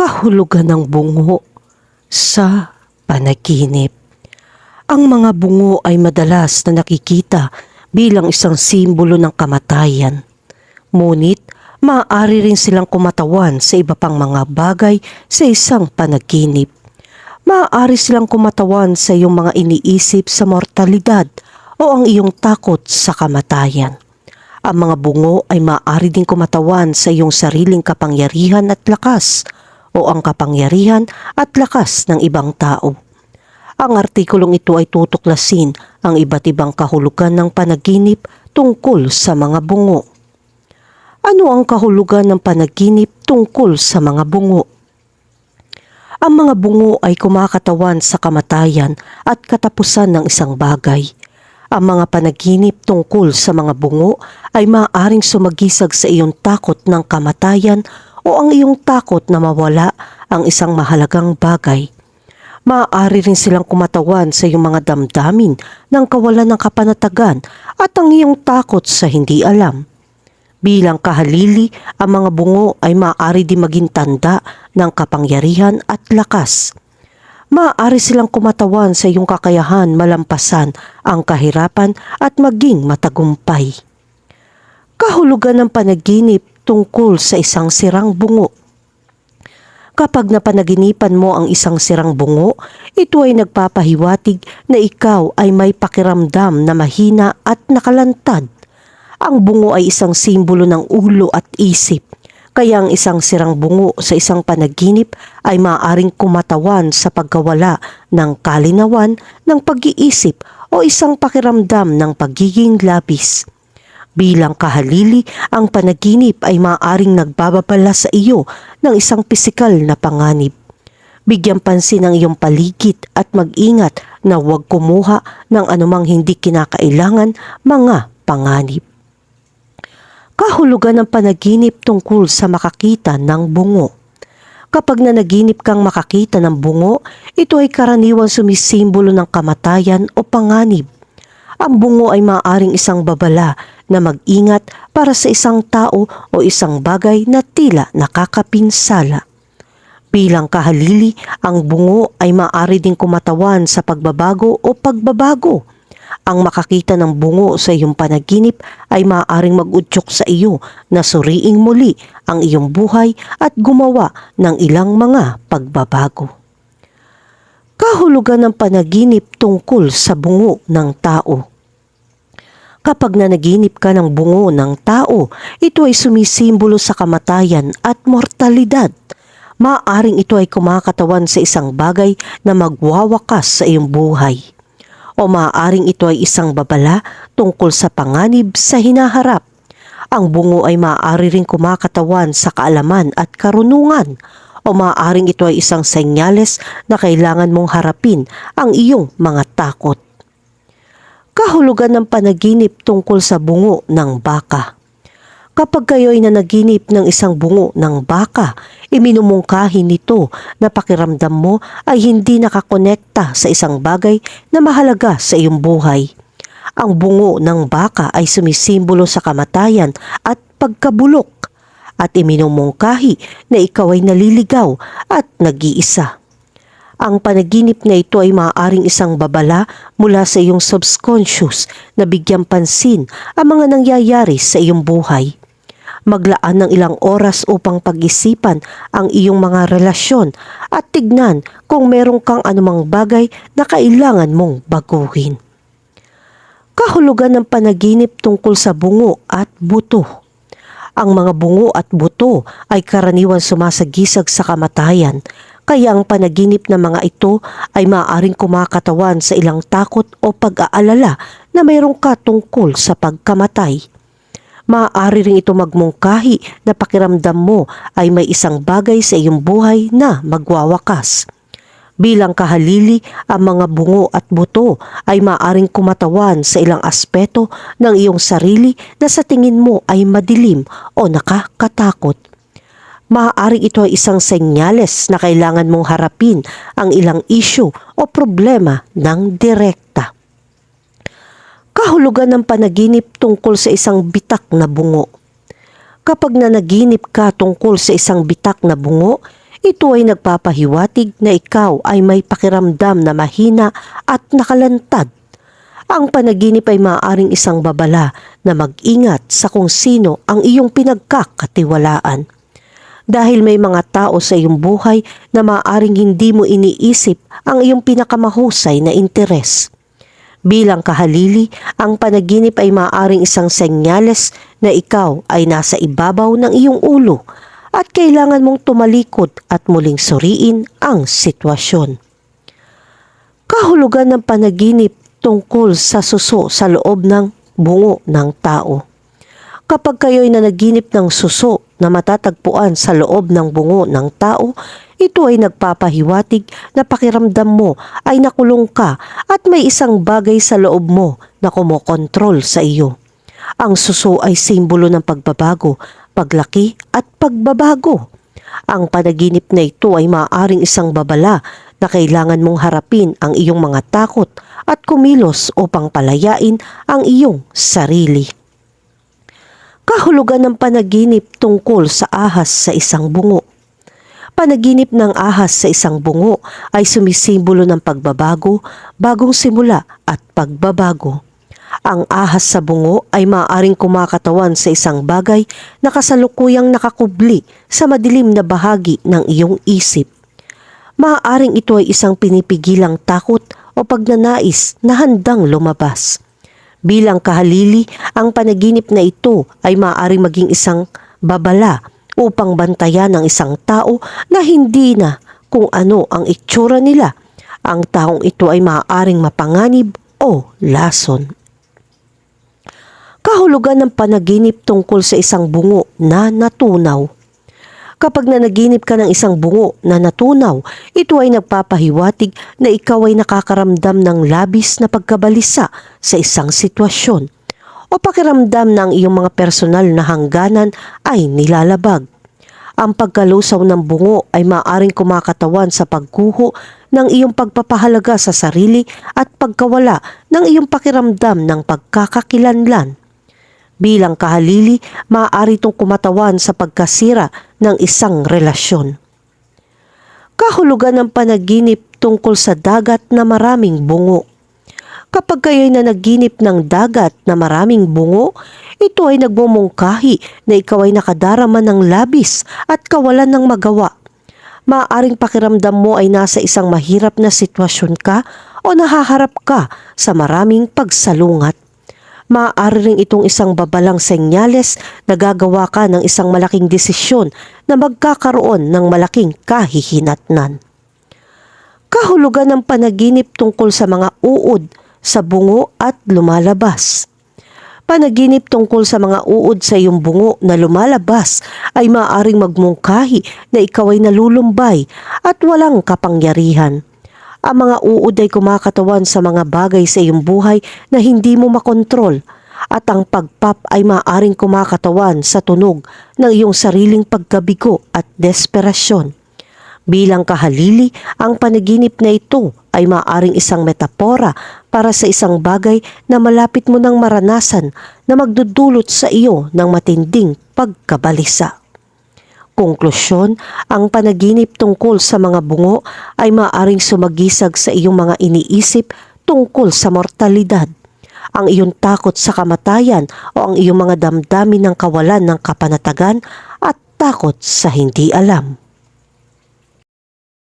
kahulugan ng bungo sa panaginip. Ang mga bungo ay madalas na nakikita bilang isang simbolo ng kamatayan. Ngunit, maaari rin silang kumatawan sa iba pang mga bagay sa isang panaginip. Maaari silang kumatawan sa iyong mga iniisip sa mortalidad o ang iyong takot sa kamatayan. Ang mga bungo ay maaari din kumatawan sa iyong sariling kapangyarihan at lakas o ang kapangyarihan at lakas ng ibang tao. Ang artikulong ito ay tutuklasin ang iba't ibang kahulugan ng panaginip tungkol sa mga bungo. Ano ang kahulugan ng panaginip tungkol sa mga bungo? Ang mga bungo ay kumakatawan sa kamatayan at katapusan ng isang bagay. Ang mga panaginip tungkol sa mga bungo ay maaaring sumagisag sa iyong takot ng kamatayan o ang iyong takot na mawala ang isang mahalagang bagay. Maaari rin silang kumatawan sa iyong mga damdamin ng kawalan ng kapanatagan at ang iyong takot sa hindi alam. Bilang kahalili, ang mga bungo ay maaari din maging tanda ng kapangyarihan at lakas. Maaari silang kumatawan sa iyong kakayahan malampasan ang kahirapan at maging matagumpay. Kahulugan ng panaginip tungkol sa isang sirang bungo. Kapag napanaginipan mo ang isang sirang bungo, ito ay nagpapahiwatig na ikaw ay may pakiramdam na mahina at nakalantad. Ang bungo ay isang simbolo ng ulo at isip, kaya ang isang sirang bungo sa isang panaginip ay maaaring kumatawan sa pagkawala ng kalinawan ng pag-iisip o isang pakiramdam ng pagiging labis. Bilang kahalili, ang panaginip ay maaaring nagbababala sa iyo ng isang pisikal na panganib. Bigyan pansin ang iyong paligid at mag-ingat na huwag kumuha ng anumang hindi kinakailangan mga panganib. Kahulugan ng panaginip tungkol sa makakita ng bungo. Kapag nanaginip kang makakita ng bungo, ito ay karaniwan sumisimbolo ng kamatayan o panganib. Ang bungo ay maaaring isang babala na mag-ingat para sa isang tao o isang bagay na tila nakakapinsala. Bilang kahalili, ang bungo ay maaari ding kumatawan sa pagbabago o pagbabago. Ang makakita ng bungo sa iyong panaginip ay maaaring mag-udyok sa iyo na suriing muli ang iyong buhay at gumawa ng ilang mga pagbabago. Kahulugan ng panaginip tungkol sa bungo ng tao. Kapag nanaginip ka ng bungo ng tao, ito ay sumisimbolo sa kamatayan at mortalidad. Maaring ito ay kumakatawan sa isang bagay na magwawakas sa iyong buhay. O maaaring ito ay isang babala tungkol sa panganib sa hinaharap. Ang bungo ay maaari ring kumakatawan sa kaalaman at karunungan o maaaring ito ay isang senyales na kailangan mong harapin ang iyong mga takot kahulugan ng panaginip tungkol sa bungo ng baka. Kapag kayo ay nanaginip ng isang bungo ng baka, iminumungkahi nito na pakiramdam mo ay hindi nakakonekta sa isang bagay na mahalaga sa iyong buhay. Ang bungo ng baka ay sumisimbolo sa kamatayan at pagkabulok at iminumungkahi na ikaw ay naliligaw at nag-iisa. Ang panaginip na ito ay maaaring isang babala mula sa iyong subconscious na bigyang pansin ang mga nangyayari sa iyong buhay. Maglaan ng ilang oras upang pag-isipan ang iyong mga relasyon at tignan kung meron kang anumang bagay na kailangan mong baguhin. Kahulugan ng panaginip tungkol sa bungo at buto. Ang mga bungo at buto ay karaniwan sumasagisag sa kamatayan kaya ang panaginip ng mga ito ay maaaring kumakatawan sa ilang takot o pag-aalala na mayroong katungkol sa pagkamatay. Maaari rin ito magmungkahi na pakiramdam mo ay may isang bagay sa iyong buhay na magwawakas. Bilang kahalili, ang mga bungo at buto ay maaring kumatawan sa ilang aspeto ng iyong sarili na sa tingin mo ay madilim o nakakatakot maaaring ito ay isang senyales na kailangan mong harapin ang ilang issue o problema ng direkta. Kahulugan ng panaginip tungkol sa isang bitak na bungo. Kapag nanaginip ka tungkol sa isang bitak na bungo, ito ay nagpapahiwatig na ikaw ay may pakiramdam na mahina at nakalantad. Ang panaginip ay maaaring isang babala na mag-ingat sa kung sino ang iyong pinagkakatiwalaan. Dahil may mga tao sa iyong buhay na maaaring hindi mo iniisip ang iyong pinakamahusay na interes. Bilang kahalili, ang panaginip ay maaaring isang senyales na ikaw ay nasa ibabaw ng iyong ulo at kailangan mong tumalikod at muling suriin ang sitwasyon. Kahulugan ng panaginip tungkol sa suso sa loob ng bungo ng tao. Kapag kayo'y nanaginip ng suso na matatagpuan sa loob ng bungo ng tao, ito ay nagpapahiwatig na pakiramdam mo ay nakulong ka at may isang bagay sa loob mo na kumokontrol sa iyo. Ang suso ay simbolo ng pagbabago, paglaki at pagbabago. Ang panaginip na ito ay maaaring isang babala na kailangan mong harapin ang iyong mga takot at kumilos upang palayain ang iyong sarili. Kahulugan ng panaginip tungkol sa ahas sa isang bungo. Panaginip ng ahas sa isang bungo ay sumisimbolo ng pagbabago, bagong simula at pagbabago. Ang ahas sa bungo ay maaaring kumakatawan sa isang bagay na kasalukuyang nakakubli sa madilim na bahagi ng iyong isip. Maaaring ito ay isang pinipigilang takot o pagnanais na handang lumabas. Bilang kahalili, ang panaginip na ito ay maaaring maging isang babala upang bantayan ang isang tao na hindi na kung ano ang itsura nila. Ang taong ito ay maaaring mapanganib o lason. Kahulugan ng panaginip tungkol sa isang bungo na natunaw. Kapag nanaginip ka ng isang bungo na natunaw, ito ay nagpapahiwatig na ikaw ay nakakaramdam ng labis na pagkabalisa sa isang sitwasyon o pakiramdam ang iyong mga personal na hangganan ay nilalabag. Ang pagkalusaw ng bungo ay maaring kumakatawan sa pagkuho ng iyong pagpapahalaga sa sarili at pagkawala ng iyong pakiramdam ng pagkakakilanlan. Bilang kahalili, maaari itong kumatawan sa pagkasira ng isang relasyon. Kahulugan ng panaginip tungkol sa dagat na maraming bungo. Kapag kayo'y nanaginip ng dagat na maraming bungo, ito ay nagmumungkahi na ikaw ay nakadarama ng labis at kawalan ng magawa. Maaring pakiramdam mo ay nasa isang mahirap na sitwasyon ka o nahaharap ka sa maraming pagsalungat maaari rin itong isang babalang senyales na gagawa ka ng isang malaking desisyon na magkakaroon ng malaking kahihinatnan. Kahulugan ng panaginip tungkol sa mga uod sa bungo at lumalabas. Panaginip tungkol sa mga uod sa iyong bungo na lumalabas ay maaaring magmungkahi na ikaw ay nalulumbay at walang kapangyarihan. Ang mga uod ay kumakatawan sa mga bagay sa iyong buhay na hindi mo makontrol at ang pagpap ay maaring kumakatawan sa tunog ng iyong sariling pagkabigo at desperasyon. Bilang kahalili, ang panaginip na ito ay maaring isang metapora para sa isang bagay na malapit mo nang maranasan na magdudulot sa iyo ng matinding pagkabalisa. Konklusyon, ang panaginip tungkol sa mga bungo ay maaring sumagisag sa iyong mga iniisip tungkol sa mortalidad, ang iyong takot sa kamatayan o ang iyong mga damdamin ng kawalan ng kapanatagan at takot sa hindi alam.